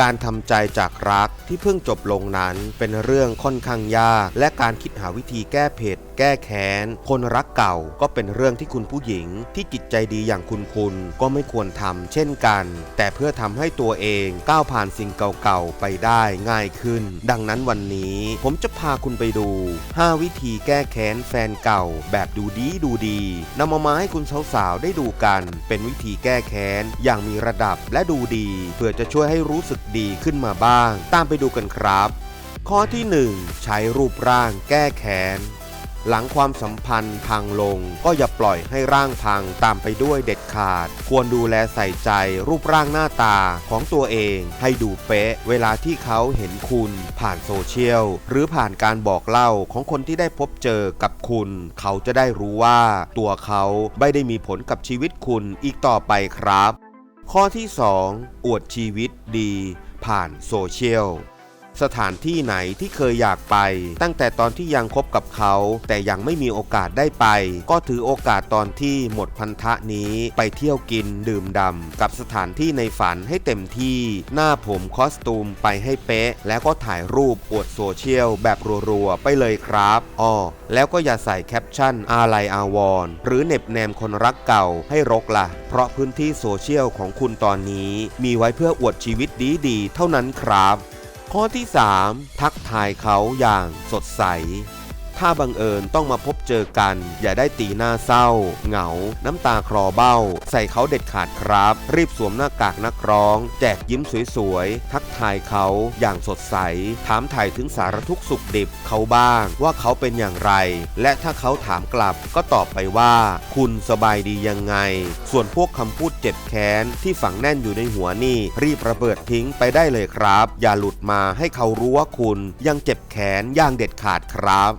การทำใจจากรักที่เพิ่งจบลงนั้นเป็นเรื่องค่อนข้างยาก และการคิดหาวิธีแก้เผ็ด แก้แค้น คนรักเก่าก็เป็นเรื่องที่คุณผู้หญิง ที่จิตใจดีอย่างคุณคุณก็ไม่ควรทำเช่นกัน แต่เพื่อทำให้ตัวเองก้าวผ่านสิ่งเก่าๆ ไปได้ง่ายขึ้น ดังนั้นวันนี้ ผมจะพาคุณไปดู 5 วิธีแก้แค้นแฟนเก่า แบบดูดีดูดีนำมามาให้คุณสาวๆได้ดูกัน เป็นวิธีแก้แค้นอย่างมีระดับและดูดี เพื่อจะช่วยให้รู้สึกดีขึ้นมาบ้าง ตามไปดูกันครับ ข้อที่ 1 ใช้รูปร่างแก้แค้นหลังความสัมพันธ์พังลงก็อย่าปล่อยให้ร่างพังตามไปด้วยเด็ดขาด ควรดูแลใส่ใจรูปร่างหน้าตาของตัวเองให้ดูเป๊ะ เวลาที่เขาเห็นคุณผ่านโซเชียล หรือผ่านการบอกเล่าของคนที่ได้พบเจอกับคุณ เขาจะได้รู้ว่าตัวเขาไม่ได้มีผลกับชีวิตคุณอีกต่อไปครับ ข้อที่ 2 อวดชีวิตดี ผ่านโซเชียล สถานที่ไหนที่เคยอยากไป ตั้งแต่ตอนที่ยังคบกับเขา แต่ยังไม่มีโอกาสได้ไป ก็ถือโอกาสตอนที่หมดพันธะนี้ไปเที่ยวกินดื่มดำกับสถานที่ในฝันให้เต็มที่ หน้าผมคอสตูมไปให้เป๊ะ แล้วก็ถ่ายรูปอวดโซเชียลแบบรัวๆ ไปเลยครับอ้อแล้วก็อย่าใส่แคปชั่นอาลัยอาวรณ์หรือเน็บแนมคนรักเก่าให้รกละ่ะ เพราะพื้นที่โซเชียลของคุณตอนนี้ มีไว้เพื่ออวดชีวิตดีๆ เท่านั้นครับ ข้อที่ 3 ทักทายเขาอย่างสดใส ถ้าบังเอิญต้องมาพบเจอกัน อย่าได้ตีหน้าเศร้า เหงา น้ำตาคลอเบ้า ใส่เขาเด็ดขาดครับ รีบสวมหน้ากากนักร้อง แจกยิ้มสวยๆ ทักทายเขาอย่างสดใส ถามถ่ายถึงสารทุกสุขดิบเขาบ้างว่าเขาเป็นอย่างไร และถ้าเขาถามกลับก็ตอบไปว่า คุณสบายดียังไง ส่วนพวกคำพูดเจ็บแค้นที่ฝังแน่นอยู่ในหัวนี่ รีบระเบิดทิ้งไปได้เลยครับ อย่าหลุดมาให้เขารู้ว่าคุณยังเจ็บแขนอย่างเด็ดขาดครับ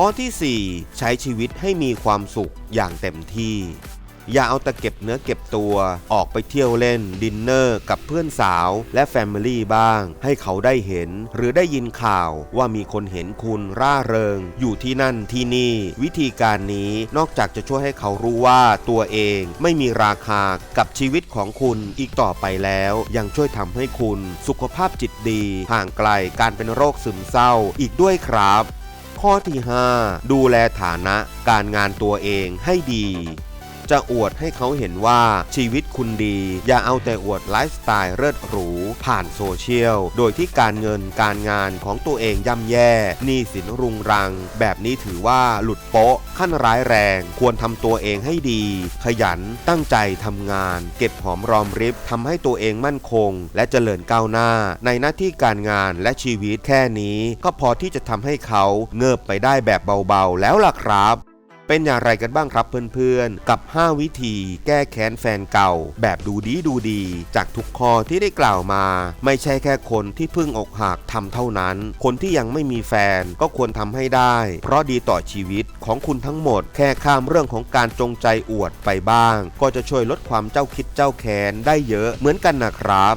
ข้อที่ 4 ใช้ชีวิตให้มีความสุขอย่างเต็มที่ อย่าเอาแต่เก็บเนื้อเก็บตัว ออกไปเที่ยวเล่น ดินเนอร์กับเพื่อนสาวและแฟมิลี่บ้าง ให้เขาได้เห็น หรือได้ยินข่าวว่ามีคนเห็นคุณร่าเริง อยู่ที่นั่นที่นี่ วิธีการนี้นอกจากจะช่วยให้เขารู้ว่าตัวเองไม่มีราคากับชีวิตของคุณอีกต่อไปแล้ว ยังช่วยทำให้คุณ สุขภาพจิตดี ห่างไกลการเป็นโรคซึมเศร้าอีกด้วยครับ ข้อที่ 5 ดูแลฐานะการงานตัวเองให้ดี จะอวดให้เขาเห็นว่าชีวิตคุณดี อย่าเอาแต่อวดไลฟ์สไตล์เลิศหรู ผ่านโซเชียล โดยที่การเงินการงานของตัวเองย่ำแย่หนี้สินรุงรัง แบบนี้ถือว่าหลุดโป๊ะ ขั้นร้ายแรง ควรทำตัวเองให้ดี ขยันตั้งใจทำงาน เก็บหอมรอมริบทำให้ตัวเองมั่นคง และเจริญก้าวหน้า ในหน้าที่การงานและชีวิตแค่นี้ ก็พอที่จะทำให้เขาเงิบไปได้แบบเบาๆ แล้วล่ะครับ เป็นอย่างไรกันบ้างครับเพื่อนๆ กับ 5 วิธีแก้แค้นแฟนเก่า แบบดูดีดูดี จากทุกข้อที่ได้กล่าวมา ไม่ใช่แค่คนที่เพิ่งอกหักทำเท่านั้น คนที่ยังไม่มีแฟนก็ควรทำให้ได้ เพราะดีต่อชีวิตของคุณทั้งหมด แค่ข้ามเรื่องของการจงใจอวดไปบ้าง ก็จะช่วยลดความเจ้าคิดเจ้าแค้นได้เยอะเหมือนกันนะครับ